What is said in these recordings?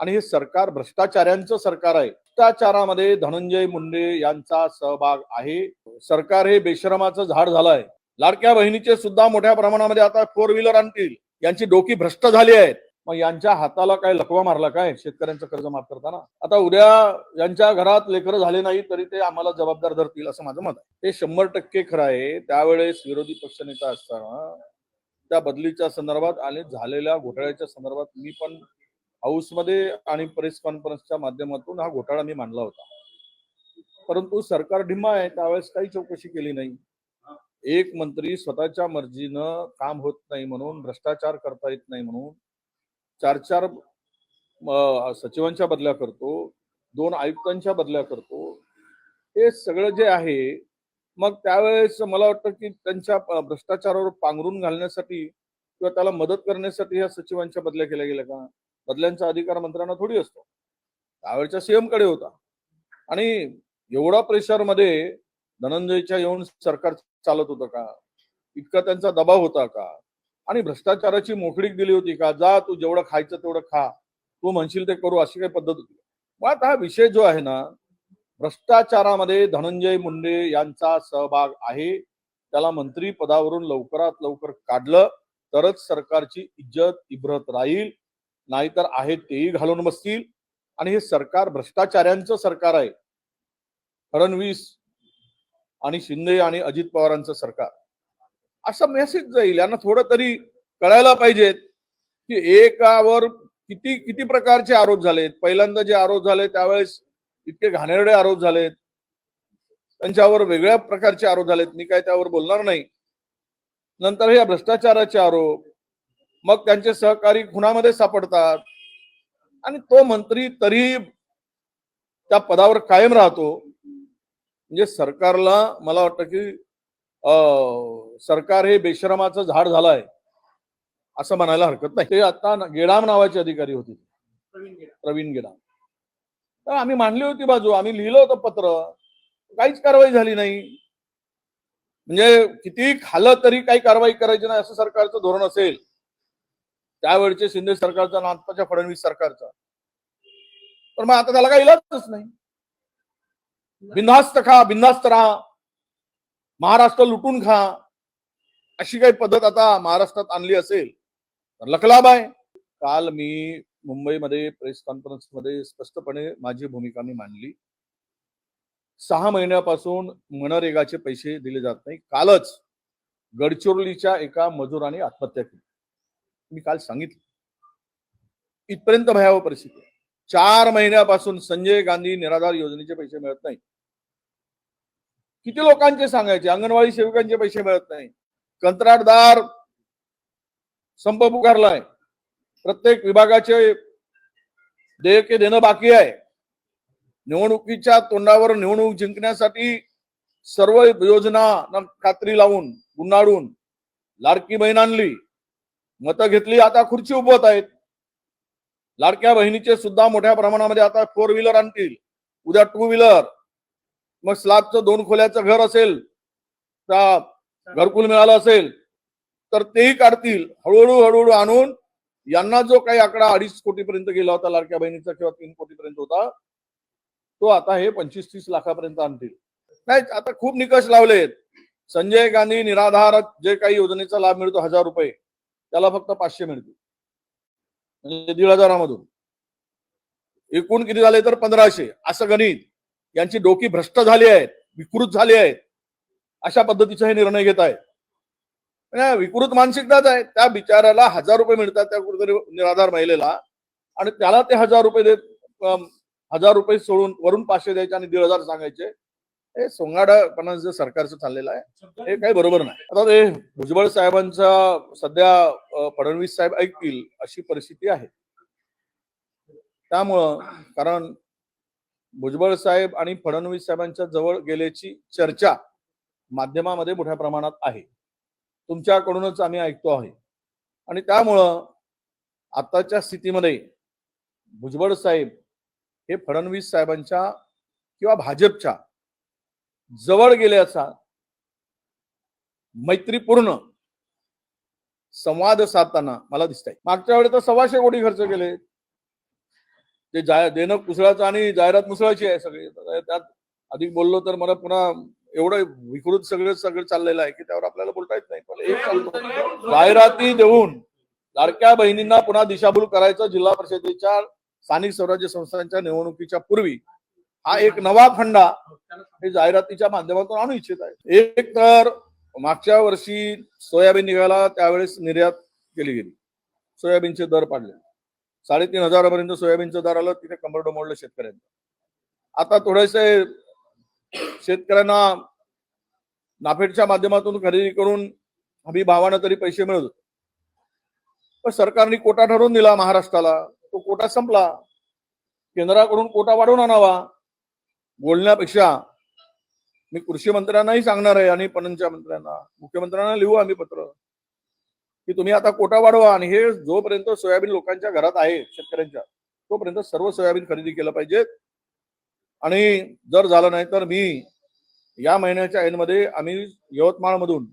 आणि हे सरकार भ्रष्टाचाऱ्यांचं सरकार आहे. भ्रष्टाचारामध्ये धनंजय मुंडे यांचा सहभाग आहे. सरकार हे बेशरमाचं झाड झालंय. लाडक्या बहिणीचे सुद्धा मोठ्या प्रमाणामध्ये आता फोर व्हीलर आणतील. यांची डोकी भ्रष्ट झाली आहेत. मग यांच्या हाताला काय लकवा मारला काय? शेतकऱ्यांचं कर्ज माफ करताना? आता उद्या यांच्या घरात लेकरं झाले नाही तरी ते आम्हाला जबाबदार धरतील असं माझं मत आहे. हे शंभर टक्के खरं आहे. त्यावेळेस विरोधी पक्षनेता असताना त्या बदलीच्या संदर्भात आणि झालेल्या घोटाळ्याच्या संदर्भात मी पण हाऊसमध्ये आणि प्रेस कॉन्फरन्सच्या माध्यमातून हा घोटाळा मी मांडला होता. परंतु सरकार ढिम्मा आहे त्यावेळेस काही चौकशी केली नाही. एक मंत्री स्वतःच्या मर्जीनं काम होत नाही म्हणून भ्रष्टाचार करता येत नाही म्हणून चार चार सचिवांच्या बदल्या करतो दोन आयुक्तांच्या बदल्या करतो. हे सगळं जे आहे मग त्यावेळेस मला वाटतं की त्यांच्या भ्रष्टाचारावर पांघरून घालण्यासाठी किंवा त्याला मदत करण्यासाठी ह्या सचिवांच्या बदल्या केल्या गेल्या का? बदल्यांचा अधिकार मंत्र्यांना थोडी असतो. त्यावेळच्या सीएमकडे होता. आणि एवढा प्रेशरमध्ये धनंजयच्या येऊन सरकार चालत होतं का? इतका त्यांचा दबाव होता का? आणि भ्रष्टाचाराची मोकळीक दिली होती का? जा तू जेवढं खायचं तेवढं खा. तू म्हणशील ते करू अशी काही पद्धत होती. मग आता हा विषय जो आहे ना भ्रष्टाचारामध्ये धनंजय मुंडे यांचा सहभाग आहे. त्याला मंत्री पदावरून लवकरात लवकर काढलं. तरच सरकारची इज्जत इब्रत राहील. नाहीतर आहे तेही घालून बसतील. आणि हे सरकार भ्रष्टाचाऱ्यांचं सरकार आहे. फडणवीस आणि शिंदे आणि अजित पवारांचं सरकार. असा मेसेज जाईल. यांना थोडं तरी कळायला पाहिजेत की एकावर किती किती प्रकारचे आरोप झालेत. पहिल्यांदा जे आरोप झाले त्यावेळेस इतके घाणेरडे आरोप झालेत. त्यांच्यावर वेगळ्या प्रकारचे आरोप झालेत. मी काय त्यावर बोलणार नाही. नंतर हे भ्रष्टाचाराचे आरोप मग त्यांचे सहकारी खुनामध्ये सापडतात. आणि तो मंत्री तरी त्या पदावर कायम राहतो. म्हणजे सरकारला मला वाटतं की अं, सरकार हे बेशरमाचं झाड झालं आहे असं म्हणायला हरकत नाही. ते आता गेडाम नावाचे अधिकारी होते. प्रवीण गेडाम. तर आम्ही मांडली होती बाजू आम्ही लिहिलं होतं पत्र. काहीच कारवाई झाली नाही. म्हणजे किती खाल्लं तरी काही कारवाई करायची नाही असं सरकारचं धोरण असेल. त्यावेळचे शिंदे सरकारचा आणि फडणवीस सरकारचा. तर मग आता त्याला काही इलाजच नाही. बिनधास्त खा बिनधास्त राहा. महाराष्ट्र लुटून खा. अशी काही पद्धत आता महाराष्ट्रात आणली असेल तर लकलाब आहे काल मी मुंबईमध्ये प्रेस कॉन्फरन्समध्ये स्पष्टपणे माझी भूमिका मी मांडली. सहा महिन्यापासून मनरेगाचे पैसे दिले जात नाही. कालच गडचिरोलीच्या एका मजुराने आत्महत्या केली. मी काल सांगितलं. इथपर्यंत भयावह परिस्थिती आहे. चार महिन्यापासून संजय गांधी निराधार योजनेचे पैसे मिळत नाही किती लोकांचे सांगायचे? अंगणवाडी सेविकांचे पैसे मिळत नाही कंत्राटदार संप पुकारलाय. प्रत्येक विभागाचे देयके देणं बाकी आहे. निवडणुकीच्या तोंडावर निवडणूक जिंकण्यासाठी सर्व योजना खात्री लावून गुंडाळून लाडकी बहीण आणली. मतं घेतली आता खुर्ची उभवत आहेत. लाडक्या बहिणीचे सुद्धा मोठ्या प्रमाणामध्ये आता फोर व्हीलर आणतील. उद्या टू व्हीलर मग स्लॅबचं दोन खोल्याचं घर असेल त्या घरकुल मिळालं असेल तर तेही काढतील. हळूहळू हळूहळू आणून यांना जो काही आकडा अडीच कोटीपर्यंत गेला होता लाडक्या बहिणीचा किंवा तीन कोटीपर्यंत होता तो आता हे पंचवीस तीस लाखापर्यंत आणतील. नाही आता खूप निकष लावलेत. संजय गांधी निराधार जे काही योजनेचा लाभ मिळतो हजार रुपये. त्याला फक्त पाचशे मिळतील. म्हणजे दीड हजारामधून. एकूण किती झाले तर पंधराशे. असं गणित. यांची डोकी भ्रष्ट झाली आहेत विकृत झाली आहेत. अशा पद्धतीचे हे निर्णय घेत आहेत. विकृत मानसिकताच आहे त्या बिचाऱ्याला हजार रुपये मिळतात त्या कुठेतरी निराधार महिलेला. आणि त्याला ते हजार रुपये देत हजार रुपये सोडून वरून पाचशे द्यायचे आणि दीड हजार सांगायचे. हे सोंगाडापणा जे सरकारचं चाललेलं आहे हे काही बरोबर नाही. आता ते भुजबळ साहेबांचा सध्या फडणवीस साहेब ऐकतील अशी परिस्थिती आहे. त्यामुळं कारण भुजबळ साहेब आणि फडणवीस साहेबांच्या जवळ गेल्याची चर्चा माध्यमामध्ये मोठ्या प्रमाणात आहे. तुमच्याकडूनच आम्ही ऐकतो आहे. आणि त्यामुळं आताच्या स्थितीमध्ये भुजबळ साहेब हे फडणवीस साहेबांच्या किंवा भाजपच्या जवळ गेले असा मैत्रीपूर्ण संवाद साधताना मला दिसत आहे मागच्या वेळी तर सव्वाशे कोटी खर्च केले. ते जाय देणं कुसळाचं आणि जाहिरात मुसळाची आहे सगळी. त्यात अधिक बोललो तर मला पुन्हा एवढं विकृत सगळं सगळं चाललेलं आहे की त्यावर आपल्याला बोलता येत नाही. पण एक सांगतो जाहिराती देऊन लाडक्या बहिणींना पुन्हा दिशाभूल करायचं जिल्हा परिषदेच्या स्थानिक स्वराज्य संस्थांच्या निवडणुकीच्या पूर्वी हा एक नवा फंडा हे जाहिरातीच्या माध्यमातून आणू इच्छित आहे. एक तर मागच्या वर्षी सोयाबीन निघाला त्यावेळेस निर्यात केली गेली. सोयाबीनचे दर पाडले. साडेतीन हजारापर्यंत सोयाबीनचं दर आलं तिथे कंबरडं मोडलं शेतकऱ्यांचं आता थोडेसे शेतकऱ्यांना नाफेडच्या माध्यमातून खरेदी करून हमी भावानं तरी पैसे मिळत होते. पण सरकारने कोटा ठरवून दिला महाराष्ट्राला. तो कोटा संपला. केंद्राकडून कोटा वाढवून आणावा. बोलण्यापेक्षा मी कृषी मंत्र्यांनाही सांगणार आहे आणि पणनच्या मंत्र्यांना मुख्यमंत्र्यांना लिहू आम्ही पत्र. की तुम्ही आता कोटा वाढवा आणि हे जोपर्यंत सोयाबीन लोकांच्या घरात आहे शेतकऱ्यांच्या तोपर्यंत सर्व सोयाबीन खरेदी केलं पाहिजे. आणि जर झालं नाही तर मी या महिन्याच्या ऐनमध्ये आम्ही यवतमाळमधून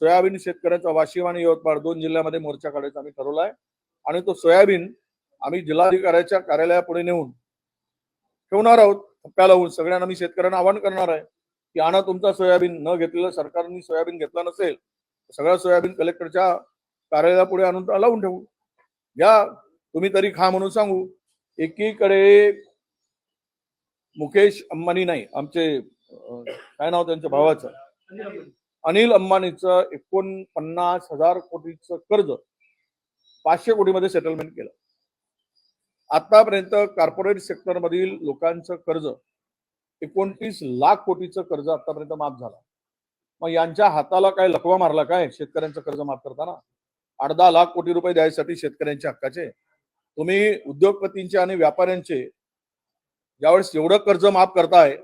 सोयाबीन शेतकऱ्यांचा वाशिम आणि यवतमाळ दोन जिल्ह्यामध्ये मोर्चा काढायचा आम्ही ठरवला आहे आणि तो सोयाबीन आम्ही जिल्हाधिकाऱ्याच्या कार्यालयापुढे नेऊन ठेवणार आहोत. थप्प्या लावून सगळ्यांना मी शेतकऱ्यांना आवाहन करणार आहे की आणा तुमचा सोयाबीन. न घेतलेलं सरकारने सोयाबीन घेतला नसेल तर सगळं सोयाबीन कलेक्टरच्या कार्यालयापुढे आणून लावून ठेवू. या तुम्ही तरी खा म्हणून सांगू. एकीकडे मुकेश अंबानी नाही आमचे काय नाव त्यांच्या भावाचं? अनिल अंबानीचं एकोणपन्नास हजार कोटीचं कर्ज पाचशे कोटीमध्ये सेटलमेंट केलं. आतापर्यंत कॉर्पोरेट सेक्टर मधील लोकांचं कर्ज एकोणतीस लाख कोटीचं कर्ज आतापर्यंत माफ झालं. मग यांच्या हाताला काय लकवा मारला काय? शेतकऱ्यांचं कर्ज माफ करताना? आठ दहा लाख कोटी रुपये द्यायसाठी शेतकऱ्यांच्या हक्काचे? तुम्ही उद्योगपतींचे आणि व्यापाऱ्यांचे ज्यावेळेस एवढं कर्ज माफ करताय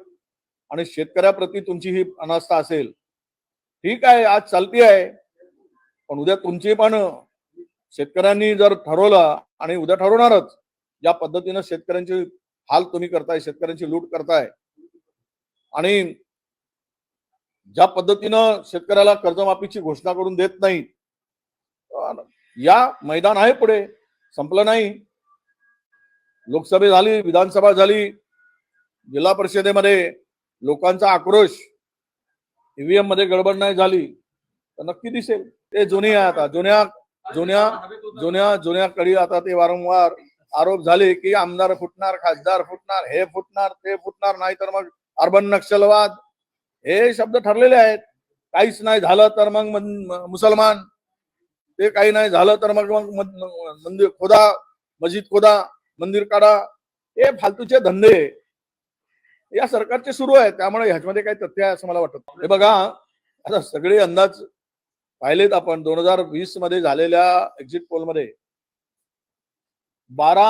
आणि शेतकऱ्याप्रती तुमची ही अनास्था असेल ठीक आहे आज चालती आहे? पण उद्या तुमची पण शेतकऱ्यांनी जर ठरवलं आणि उद्या ठरवणारच ज्या पद्धतीनं शेतकऱ्यांचे हाल तुम्ही करताय शेतकऱ्यांची लूट करताय आणि ज्या पद्धतीनं शेतकऱ्याला कर्जमाफीची घोषणा करून देत नाही या मैदान आहे पुढे संपलं नाही. लोकसभा झाली विधानसभा झाली जिल्हा परिषदेमध्ये लोकांचा आक्रोश ईव्हीएममध्ये गडबड नाही झाली तर नक्की दिसेल. ते जुनी आहे आता जुन्या जुन्या जुन्या जुन्या कडी आता ते वारंवार आरोप झाले की आमदार फुटणार खासदार फुटणार हे फुटणार ते फुटणार नाही तर मग अर्बन नक्षलवाद. हे शब्द ठरलेले आहेत. काहीच नाही झालं तर मग मुसलमान. ते काही नाही झालं तर मग मग मंदिर खोदा मस्जिद खोदा मंदिर काढा. हे फालतूचे धंदे. या सरकारचे सुरू आहे त्यामुळे ह्याच्यामध्ये काही तथ्य आहे असं मला वाटत. हे बघा आता सगळे अंदाज पाहिलेत आपण. दोन हजार वीसमध्ये झालेल्या एक्झिट पोलमध्ये. बारा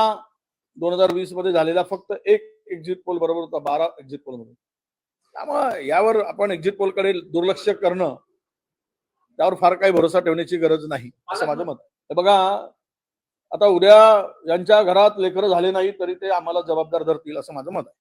दोन हजार वीसमध्ये झालेला फक्त एक एक्झिट पोल बरोबर होता बारा एक्झिट पोलमध्ये त्यामुळे यावर आपण एक्झिट पोलकडे दुर्लक्ष करणं त्यावर फार काही भरोसा ठेवण्याची गरज नाही असं माझं मत आहे. बघा आता उद्या यांच्या घरात लेकरं झाले नाही तरी ते आम्हाला जबाबदार धरतील असं माझं मत आहे